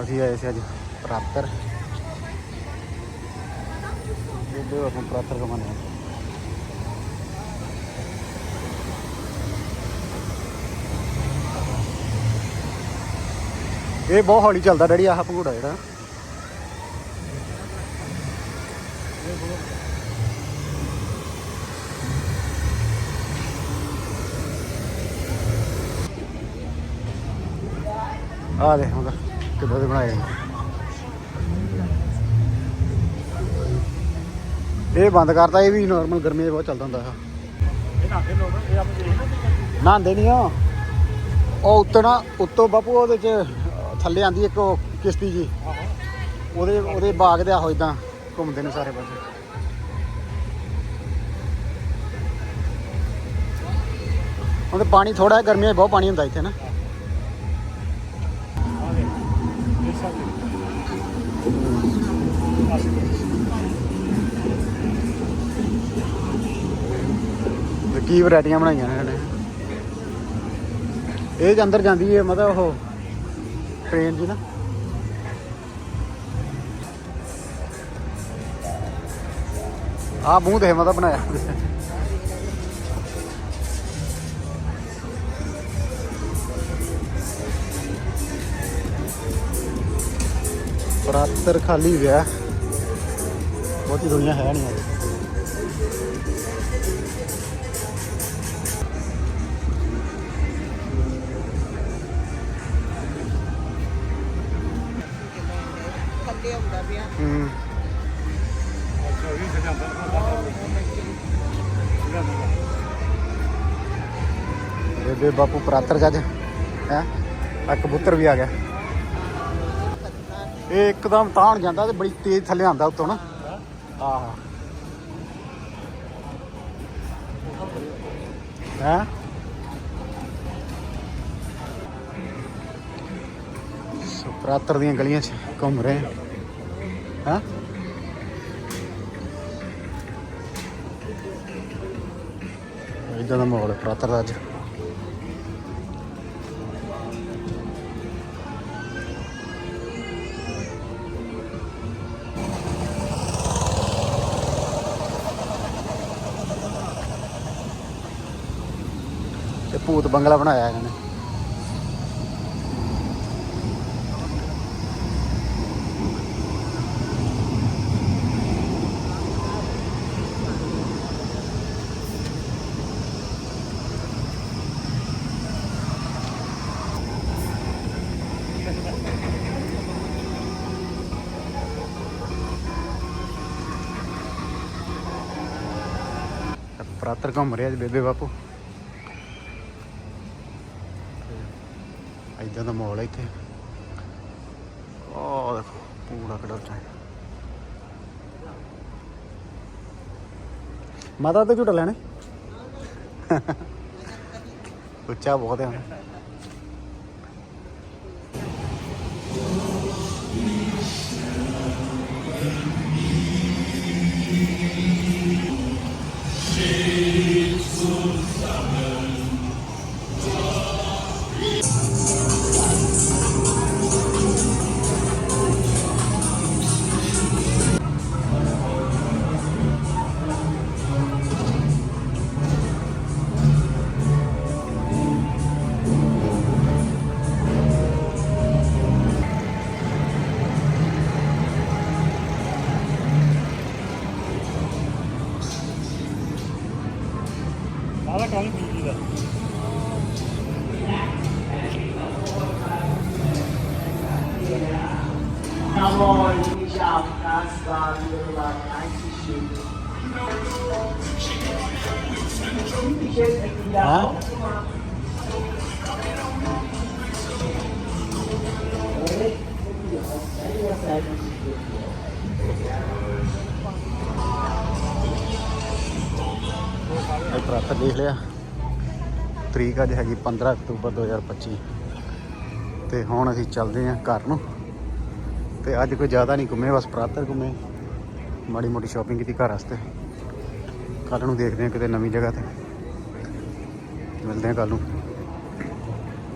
ਅਸੀਂ ਆਏ ਸੀ ਅੱਜ ਪ੍ਰਾਤਰ। ਬੇਬੇ ਆਪਾਂ ਪ੍ਰਾਤਰ ਕਮਾਨੇ ਆ। ਇਹ ਬਹੁਤ ਹੌਲੀ ਚੱਲਦਾ ਡੈਡੀ, ਆਹ ਭੰਗੂੜਾ ਜਿਹੜਾ। ਆ ਦੇ ਹੁਣ। ਕਿੱਦਾਂ ਦੇ ਬਣਾਏ। ਨੇ। ਇਹ ਬੰਦ ਕਰਤਾ, ਇਹ ਵੀ ਨਾਰਮਲ ਗਰਮੀ 'ਚ ਬਹੁਤ ਚੱਲਦਾ ਹੁੰਦਾ ਹੈ ਨਹਾਉਂਦੇ ਨਹੀਂ ਆ ਉਹ ਉੱਤੇ ਨਾ ਉੱਤੋਂ ਬਾਪੂ ਉਹਦੇ 'ਚ, ਥੱਲੇ ਆਂਦੀ ਇੱਕ ਉਹ ਕਿਸ਼ਤੀ ਜੀ। ਉਹਦੇ ਉਹਦੇ ਬਾਗ ਦੇ ਆਹੋ ਇਦਾਂ ਘੁੰਮਦੇ ਨੇ ਸਾਰੇ ਪਾਸੇ ਉਹਦੇ ਪਾਣੀ ਥੋੜਾ ਹੈ ਗਰਮੀਆਂ 'ਚ ਬਹੁਤ ਪਾਣੀ ਹੁੰਦਾ ਇੱਥੇ ਨਾ। ਤੇ ਕੀ ਵੈਰਾਈਟੀਆਂ ਬਣਾਈਆਂ ਨੇ ਇਹਨੇ? ਇਹ 'ਚ ਅੰਦਰ ਜਾਂਦੀ ਹੈ ਮਤਲਬ ਉਹ ਟ੍ਰੇਨ ਜੀ ਨਾ। ਆ ਮੂੰਹ ਦੇ ਮਤਲਬ ਬਣਾਇਆ। ਪ੍ਰਾਤਰ ਖਾਲੀ ਗਿਆ ਬਹੁਤੀ ਦੁਨੀਆ ਹੈ ਨਹੀਂ ਥੱਲੇ ਆਉਂਦਾ ਪਿਆ ਹੂੰ ਬੇਬੇ ਬਾਪੂ ਪ੍ਰਾਤਰ ਜੱਜ ਹੈ? ਆ ਕਬੂਤਰ ਵੀ ਆ ਗਿਆ। ਇਹ ਇੱਕਦਮ ਤਾਣ ਜਾਂਦਾ ਤੇ ਬੜੀ ਤੇਜ਼ ਥੱਲੇ ਆਂਦਾ ਉੱਤੋਂ ਨਾ। ਆਹ। ਹੈ? ਸੋ ਦੀਆਂ ਗਲੀਆਂ 'ਚ ਘੁੰਮ ਰਹੇ ਹਾਂ? ਇਦਾਂ ਦਾ ਮਾਹੌਲ ਹੈ ਪ੍ਰਾਤਰ ਦਾ ਅੱਜ। ਭੂਤ ਬੰਗਲਾ ਬਣਾਇਆ ਇਹਨਾਂ ਨੇ। ਪ੍ਰਾਤਰ ਘੁੰਮ ਰਿਹਾ ਜੀ ਬੇਬੇ ਬਾਪੂ। ਇਦਾਂ ਦਾ ਮਾਹੌਲ ਹੈ ਇੱਥੇ। ਉਹ ਦੇਖੋ, ਪੂਰਾ ਕਲਰ ਮਾਤਾ ਤੇ ਝੂਟਾ ਲੈਣੇ। ਉੱਚਾ ਬਹੁਤ ਹੈ richtig schön. ਇਹ ਪ੍ਰਾਤਰ ਦੇਖ ਲਿਆ। ਤਰੀਕ ਅੱਜ ਹੈਗੀ 15 ਅਕਤੂਬਰ 2025 ਤੇ ਹੁਣ ਅਸੀਂ ਚੱਲਦੇ ਹਾਂ ਘਰ ਨੂੰ। ਤੇ ਅੱਜ ਕੋਈ ਜ਼ਿਆਦਾ ਨਹੀਂ ਘੁੰਮੇ, ਬਸ ਪ੍ਰਾਤਰ ਘੁੰਮੇ। ਮਾੜੀ ਮੋਟੀ ਸ਼ਾਪਿੰਗ ਕੀਤੀ ਘਰ ਵਾਸਤੇ। ਕੱਲ ਨੂੰ ਦੇਖਦੇ ਹਾਂ ਕਿਤੇ ਨਵੀਂ ਜਗ੍ਹਾ ਤੇ। ਮਿਲਦੇ ਹਾਂ ਕੱਲ ਨੂੰ।